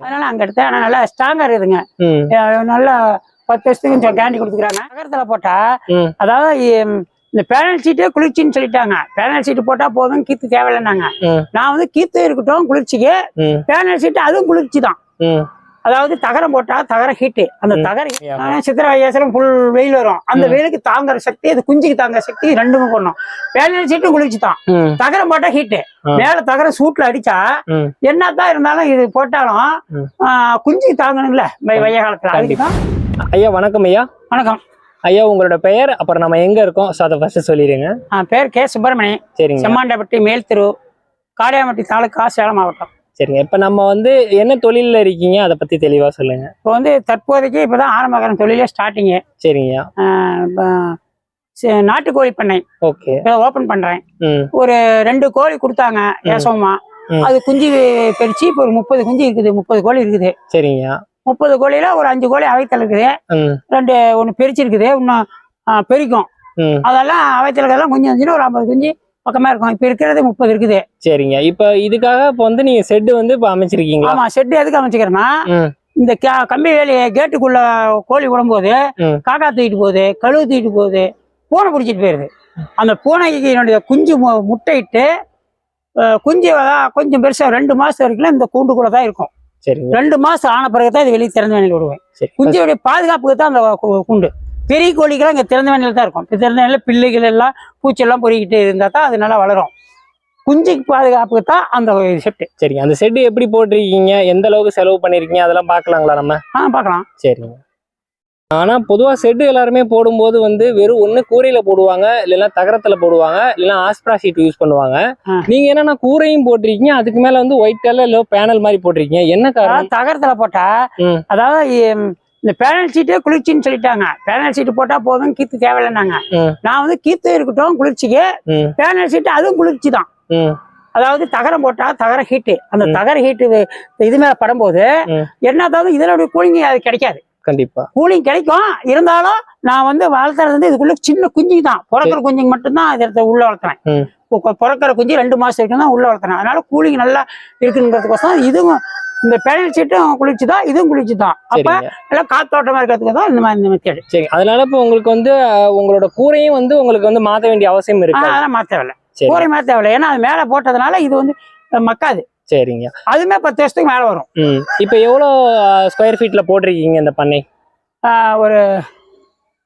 அதனால அங்க எடுத்தேன். ஆனா நல்லா ஸ்ட்ராங்கா இருக்குதுங்க. நல்லா பத்து வருஷத்துக்கு கொஞ்சம் கேரண்டி கொடுத்துக்கிறாங்க. நகரத்துல போட்டா அதாவது இந்த பேனல் சீட்டே குளிர்ச்சின்னு சொல்லிட்டாங்க. பேனல் சீட்டு போட்டா போதும் கீத்து தேவையில்லைன்னாங்க. நான் வந்து கீத்து இருக்கட்டும் குளிர்ச்சிக்கு. பேனல் சீட்டு அதுவும் குளிர்ச்சி தான் அதாவது தகரம் போட்டா தகர ஹீட்டு அந்த ம். தகர Yeah. ஆஹ் சித்திரை வையாசலம் ஃபுல் வெயில் வரும். அந்த. வெயிலுக்கு தாங்குற சக்தி அது குஞ்சுக்கு தாங்குற சக்தி ரெண்டுமே பண்ணும் பேனல் சீட்டும் குளிர்ச்சி தான் தகரம் போட்டா ஹீட்டு. மேல தகரம் சூட்ல அடிச்சா ம். என்னதான் இருந்தாலும் இது போட்டாலும் குஞ்சுக்கு தாங்கணும்ல வை- வெய்ய காலத்துல அதுக்குதான் ஐயா வணக்கம் ஐயா. வணக்கம். ஐயா உங்களோட பெயர் அப்புறம் நம்ம எங்க இருக்கோம்? ஸோ அதை ஃபர்ஸ்ட் சொல்லிடுங்க. பேர் கே. சுப்பிரமணி சரிங்க. செம்மாண்டப்பட்டி மேல்திரு காளியாம்பட்டி தாலுக்கா சேலம் மாவட்டம். சரிங்க. இப்ப நம்ம வந்து என்ன தொழில்ல இருக்கீங்க? அதை பத்தி தெளிவா சொல்லுங்க. இப்போ வந்து தற்போதைக்கு இப்பதான் ஆரம்பகாரம் தொழிலே ஸ்டார்டிங்கு சரிங்கய்யா நாட்டுக்கோழி பண்ணை. ஓகே. இப்போ ஓபன் பண்றேன். ம். ஒரு ரெண்டு கோழி கொடுத்தாங்க ஏசவமா. அது குஞ்சு பெருச்சு இப்போ ஒரு முப்பது குஞ்சு இருக்குது முப்பது கோழி இருக்குது. சரிங்கய்யா முப்பது கோழியில ஒரு அஞ்சு கோழி அவைத்தல் இருக்குது. ரெண்டு ஒன்று பெருச்சு இருக்குது இன்னும் பெருக்கும். அதெல்லாம் அவைத்தலுக்கெல்லாம் குஞ்சு வந்துச்சுன்னா ஒரு ஐம்பது குஞ்சு பக்கமா இருக்கும். இப்போ இருக்கிறது முப்பது இருக்குது. சரிங்க. இப்ப இதுக்காக இப்போ வந்து நீங்க செட்டு வந்து இப்போ அமைச்சிருக்கீங்களா? ஆமா ஷெட் எதுக்கு அமைச்சுக்கிறேன்னா இந்த கம்பி வேலி கேட்டுக்குள்ள கோழி விடும்போது. காக்கா தூக்கிட்டு போகுது கழுவு தூக்கிட்டு போகுது பூனை பிடிச்சிட்டு போயிருது. அந்த பூனைக்கு என்னுடைய குஞ்சு முட்டையிட்டு குஞ்சு கொஞ்சம் பெருசா ரெண்டு மாசம் வரைக்கும் இந்த கூண்டுக்குள்ள தான் இருக்கும். சரிங்க. ரெண்டு மாசம் ஆன பிறகு தான் இது வெளியே திறந்த வேலையில் விடுவேன். சரி. குஞ்சுடைய பாதுகாப்புக்கு தான் அந்த கூண்டு. பெரிய கோழிக்கெல்லாம் இங்க திறந்த வேலையில் தான் இருக்கும். திறந்த வேலையில் பிள்ளைகள் எல்லாம் பூச்செல்லாம் பொறிக்கிட்டு இருந்தா தான் அது நல்லா வளரும். குஞ்சுக்கு பாதுகாப்புக்கு தான் அந்த செட்டு. சரிங்க. அந்த செட்டு எப்படி போட்டிருக்கீங்க? எந்த அளவுக்கு செலவு பண்ணிருக்கீங்க? அதெல்லாம் பார்க்கலாங்களா நம்ம? ஆ பார்க்கலாம். சரிங்க. ஆனா பொதுவா செட்டு எல்லாருமே போடும்போது வந்து வெறும் ஒண்ணு கூரையில போடுவாங்க இல்லைன்னா தகரத்துல போடுவாங்க இல்லைன்னா ஆஸ்ப்ரா ஷீட் யூஸ் பண்ணுவாங்க. ஆ. நீங்க என்னன்னா கூரையும் போட்டிருக்கீங்க? அதுக்கு மேல வந்து ஒயிட் கலர் இல்ல பேனல் மாதிரி போட்டிருக்கீங்க. என்ன காரணம்? தகரத்துல போட்டா ம். அதாவது இந்த பேனல் சீட்டே குளிர்ச்சின்னு சொல்லிட்டாங்க. பேனல் சீட்டு போட்டா போதும் கீத்து தேவையில்லைன்னாங்க. ம். நான் வந்து கீத்து இருக்கட்டும் குளிர்ச்சிக்கு. பேனல் சீட்டு அதுவும் குளிர்ச்சி தான் அதாவது தகரம் போட்டா தகர ஹீட்டு அந்த. தகர ஹீட்டு இது மேல படும்போது ம். என்னதாவது இதனுடைய கூலிங் அது கிடைக்காது. கண்டிப்பா. கூலிங் கிடைக்கும். இருந்தாலும் நான் வந்து வளர்த்துறது வந்து இதுக்குள்ள சின்ன குஞ்சுக்கு தான் பிறக்கிற குஞ்சுக்கு மட்டும்தான் இதை உள்ள வளர்த்துறேன் பிறக்கிற குஞ்சு ரெண்டு மாசம் வரைக்கும் தான் உள்ள வளர்த்துறேன் அதனால கூலிங் நல்லா இருக்குங்கிறதுக்கோசம் இதுவும் இந்த பேனல் சீட்டும் குளிர்ச்சி தான் இதுவும் குளிர்ச்சி தான் அப்ப சரிங்க. எல்லாம் காத்தோட்டமா இருக்கிறதுக்கு தான் இந்த மாதிரி இந்த மெத்தேடு. சரி அதனால இப்போ உங்களுக்கு வந்து உங்களோட கூரையும் வந்து உங்களுக்கு வந்து மாத்த வேண்டிய அவசியம் இருக்கு? அதெல்லாம் மாத்த தேவையில்ல. சரி. கூரை மாத்த தேவையில்ல. ஏன்னா அது மேல போட்டதுனால இது வந்து மக்காது. சரிங்க. அதுமே பத்து வருஷத்துக்கு மேல வரும். இப்போ எவ்வளோ ஸ்கொயர் ஃபீட்ல போட்டிருக்கீங்க இந்த பண்ணை? ஒரு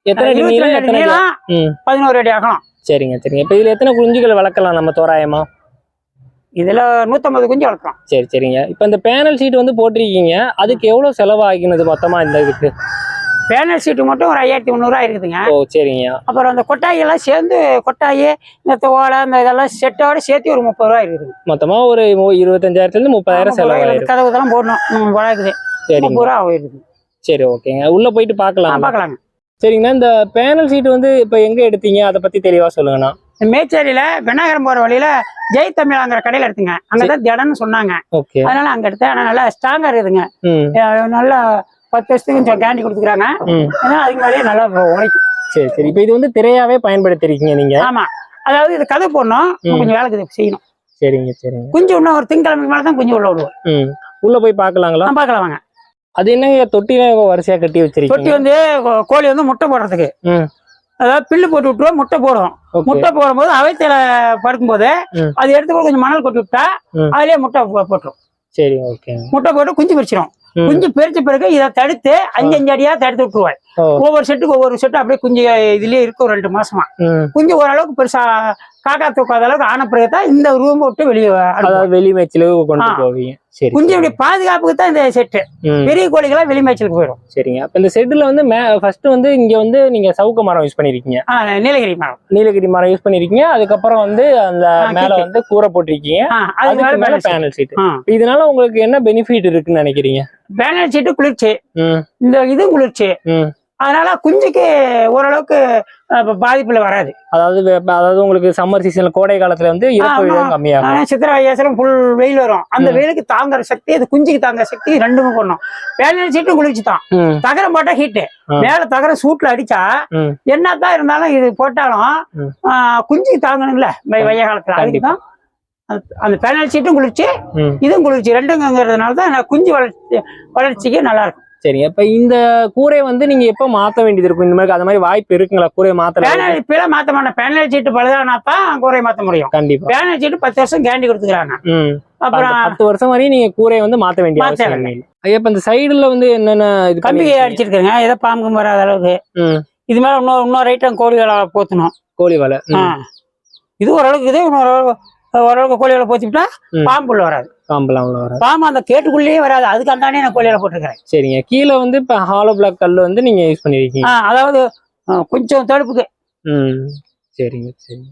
எத்தனை அடி நீளம் பதினோரு அடி அகலம் சரிங்க சரிங்க. இப்போ இதுல எத்தனை குஞ்சுகள் வளர்க்கலாம் நம்ம தோராயமா? இதுல நூத்தம்பது குஞ்சு வளர்க்கலாம். சரி சரிங்க. இப்போ இந்த பேனல் ஷீட் வந்து போட்டிருக்கீங்க. அதுக்கு எவ்வளோ செலவாகினது மொத்தமா இந்த இதுக்கு? பேனல் சீட்டு மட்டும் ஒரு ஐயாயிரத்தி முந்நூறுவா இருக்குதுங்க. ஓ சரிங்க. அப்புறம் அந்த கொட்டாயி எல்லாம் சேர்ந்து கொட்டாயி இந்த ஓலை இந்த இதெல்லாம் செட்டோட சேர்த்து ஒரு முப்பது ரூபா இருக்குது. மொத்தமா ஒரு மு- இருபத்தஞ்சாயிரத்துல இருந்து முப்பதாயிரம் செலவாயிரும் கதவு இதெல்லாம் போடணும் இருக்குது முப்பது ரூபா ஆகிருக்குது சரி ஓகேங்க. உள்ள போயிட்டு பார்க்கலாம்? பார்க்கலாங்க. சரிங்கண்ணா இந்த பேனல் ஷீட் வந்து இப்போ எங்க எடுத்தீங்க? அதை பத்தி தெளிவா சொல்லுங்கண்ணா. மேச்சேரியில வெண்ணாகரம் போற வழியில ஜெய் தமிழாங்கிற கடையில எடுத்துங்க. அங்கதான் திடம்னு சொன்னாங்க. ஓகே. அதனால அங்க எடுத்தேன். ஆனா நல்லா ஸ்ட்ராங்கா இருக்குதுங்க. நல்லா பத்து வருஷத்துக்கு கொஞ்சம் கேரண்டி கொடுத்துக்கிறாங்க. ஏன்னா அதுக்கு மேலேயே நல்லா உழைக்கும். சரி சரி. இப்போ இது வந்து திரையாவே பயன்படுத்திருக்கீங்க நீங்க. ஆமா. அதாவது இது கதை போடணும். கொஞ்சம் வேலை இருக்குது செய்யணும். சரிங்க சரிங்க. குஞ்சு இன்னும் ஒரு திங்கக்கிழமைக்கு மேல தான் குஞ்சு உள்ள விடுவோம் உள்ள போய் பார்க்கலாங்களா? நான் பார்க்கலாம் வாங்க. அது என்னங்க தொட்டில வரிசையா கட்டி தொட்டி வச்சிருக்கீங்க வந்து கோ- கோழி வந்து முட்டை போடுறதுக்கு. அதாவது பில்லு போட்டு விட்டுருவோம் முட்டை போடும். ஓகே. முட்டை போடும்போது அவைத்தில படுக்கும்போது. அது எடுத்து கொஞ்சம் மணல் கொட்டி விட்டா. அதுலயே முட்டை போட்டுரும். சரி ஓகேங்க முட்டை போட்டு குஞ்சு பிரிச்சிடும். குஞ்சு பிரிச்ச பிறகு இதை தடுத்து அஞ்சு அஞ்சு அடியா தடுத்து விட்டுருவாய் ஒவ்வொரு செட்டுக்கு ஒவ்வொரு செட்டு அப்படியே குஞ்சு இதுலயே இருக்கும் ரெண்டு மாசமா. குஞ்சு ஓரளவுக்கு பெருசா காக்கா தூக்காத அளவுக்கு ஆன பிறகு தான் இந்த ரூம் விட்டு வெளியே அதாவது வெளி மேய்ச்சலுக்கு கொண்டு. போவீங்க. சரி குஞ்சுடைய பாதுகாப்புக்கு தான் இந்த செட்டு பெரிய கோழிகளாம் வெளி மேய்ச்சலுக்கு போயிடும். சரிங்க. அப்ப இந்த செட்டுல வந்து மே ஃபர்ஸ்ட் வந்து இங்க வந்து நீங்க சவுக்க மரம் யூஸ் பண்ணிருக்கீங்க. நீலகிரி மரம். நீலகிரி மரம் யூஸ் பண்ணிருக்கீங்க. அதுக்கப்புறம் வந்து அந்த மேல. வந்து கூரை போட்டிருக்கீங்க. அதுக்கு மேல பேனல் பேனல் சீட் ஆ. இதனால உங்களுக்கு என்ன பெனிஃபிட் இருக்குன்னு நினைக்கிறீங்க? பேனல் சீட்டு குளிர்ச்சி. இந்த இது குளிர்ச்சி. அதனால குஞ்சுக்கு ஓரளவுக்கு பாதிப்புல வராது. அதாவது அதாவது உங்களுக்கு சம்மர் சீசன்ல கோடை காலத்துல வந்து கம்மியாகும். சித்திரை வையாசலம் ஃபுல் வெயில் வரும். அந்த. வெயிலுக்கு தாங்குற சக்தி அது குஞ்சுக்கு தாங்குற சக்தி ரெண்டுமே பண்ணும் பேனல் சீட்டும் குளிர்ச்சி தான் ம் தகரம் போட்டா ஹீட்டு. மேல தகரம் சூட்ல அடிச்சா. என்னதான் இருந்தாலும் இது போட்டாலும் குஞ்சுக்கு தாங்கணும்ல வெ- வெய்ய காலத்துல. அதுக்கு தான் அந்த- பேனல் சீட்டும் குளிர்ச்சி இதுவும் குளிர்ச்சி ரெண்டுங்கிறதுனால தான் குஞ்சு வளர்ச்சி வளர்ச்சிக்கு நல்லா இருக்கும். சரிங்க. இப்ப இந்த கூரை வந்து நீங்க எப்ப மாத்த வேண்டியது இருக்கும்? இந்த மாதிரி அந்த மாதிரி வாய்ப்பு இருக்குங்களா? கூரையை மாத்தல பேனல் இப்பெல்லாம் மாற்ற மாட்டேன் பேனல் சீட்டு பழுதானா தான் கூரை மாற்ற முடியும். கண்டிப்பா. பேனல் சீட்டு பத்து வருஷம் கேரண்டி கொடுத்துக்கிறாங்க. அப்புறம் பத்து வருஷம் வரையும் நீங்க கூரையை வந்து மாத்த வேண்டிய மாத்த அவசியம் ஐயா இப்ப இந்த சைடுல வந்து என்னென்ன இது கம்பி? அடிச்சிருக்கேங்க. ஏதோ பாம்பும் வராத அளவுக்கு. இது மேல இன்னொரு இன்னொரு ஐட்டம் கோழிகளை போத்தணும். கோழி வலை. இது ஓரளவுக்கு இது இன்னொரு ஓரளவுக்கு கோழிகளை போத்திவிட்டா ம். பாம்பு உள்ள வராது. காம்பெல்லாம் வராது. பாம்பு அந்த கேட்டுக்குள்ளேயே வராது. அதுக்கு அந்தானே நான் கோழிகளை போட்டிருக்கிறேன். சரிங்க. கீழே வந்து இப்ப ஹாலோ பிளாக் கல் வந்து நீங்க யூஸ் பண்ணிருக்கீங்க. அதாவது கொஞ்சம் தடுப்புக்கு. ம். சரிங்க சரிங்க.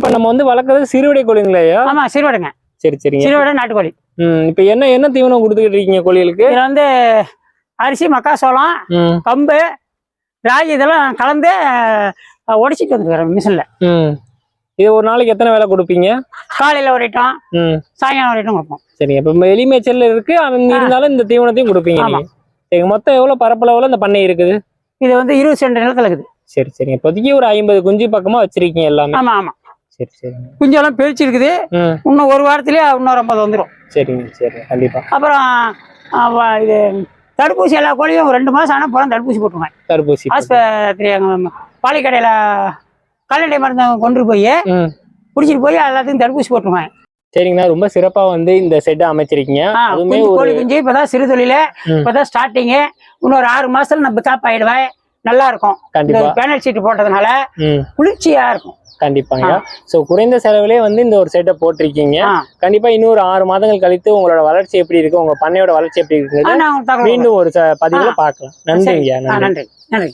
இப்ப நம்ம வந்து வளர்க்கறது சிறுவிடை கோழிங்களா ஐயா? ஆமா சிறுவடைங்க. சரி சரிங்க. சிறுவடை நாட்டுக்கோழி. ம் இப்ப என்ன என்ன தீவனம் கொடுத்துக்கிட்டு இருக்கீங்க கோழிகளுக்கு? இதுல வந்து அரிசி மக்காசோளம் கம்பு ராகி இதெல்லாம் கலந்து உடைச்சிட்டு வந்துருக்கிறேன் மிஷின்ல. ம். இது ஒரு நாளைக்கு எத்தனை வேலை கொடுப்பீங்க? காலையில ஒரு ஐட்டம் சாயங்காலம் ஒரு ஐட்டம் கொடுப்போம் சரிங்க இப்ப எலி மேய்ச்சல் இருக்கு. இருந்தாலும் இந்த தீவனத்தையும் கொடுப்பீங்க சரிங்க மொத்தம் எவ்வளவு பரப்பளவுல இந்த பண்ணை இருக்குது? இது வந்து இருபது சென்ட் நிலத்துல இருக்குது. சரி சரிங்க இப்போதைக்கு ஒரு ஐம்பது குஞ்சு பக்கமா வச்சிருக்கீங்க எல்லாமே. ஆமா ஆமா. சரி சரிங்க குஞ்செல்லாம் பிரிச்சிருக்குது இன்னும் ஒரு வாரத்திலேயே இன்னொரு ஐம்பது வந்துடும் சரிங்க சரி. கண்டிப்பா. அப்புறம் இது தடுப்பூசி எல்லா கோழியும் ரெண்டு மாசம் ஆனால் போல தடுப்பூசி போட்டுருவேன். தடுப்பூசி ஆஸ்பத்திரி பாலிக்கடையில் கால்நடை மருந்து கொண்டு போய் ம். பிடிச்சிட்டு போய் எல்லாத்துக்கும் தடுப்பூசி போட்டுருவேன் சரிங்கண்ணா ரொம்ப சிறப்பா வந்து இந்த செட்டை அமைச்சிருக்கீங்க. அதுவுமே கோழி குஞ்சு இப்பதான் சிறு தொழில. இப்பதான் ஸ்டார்டிங்கு இன்னொரு ஆறு மாசத்துல நான் பிக்கப் ஆயிடுவேன் நல்லா இருக்கும். கண்டிப்பா. பேனல் சீட்டு போட்டதுனால குளிர்ச்சியா இருக்கும். கண்டிப்பாங்க. சோ குறைந்த செலவுலயே வந்து இந்த ஒரு செட்டை போட்டிருக்கீங்க. கண்டிப்பா இன்னொரு ஆறு மாதங்கள் கழித்து உங்களோட வளர்ச்சி எப்படி இருக்கு? உங்க பண்ணையோட வளர்ச்சி எப்படி தகவல் மீண்டும் ஒரு பதிவுல பார்க்கலாம். நன்றிங்க நன்றி. நன்றி.